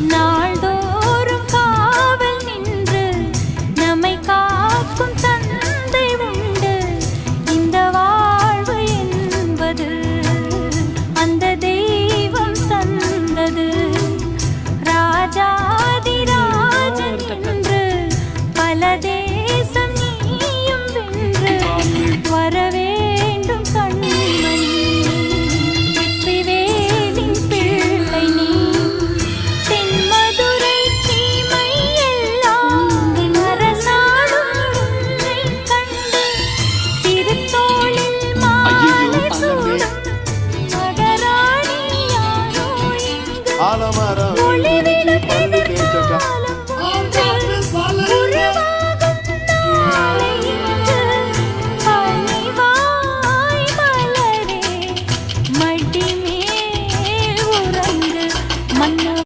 நாள்தோறும் காவல் நின்று நம்மை காக்கும் தந்தை உண்டு. இந்த வாழ்வு என்பது அந்த தெய்வம் தந்தது. ராஜாதி ராஜன் என்று பல தேசம் ఆలమరం పండు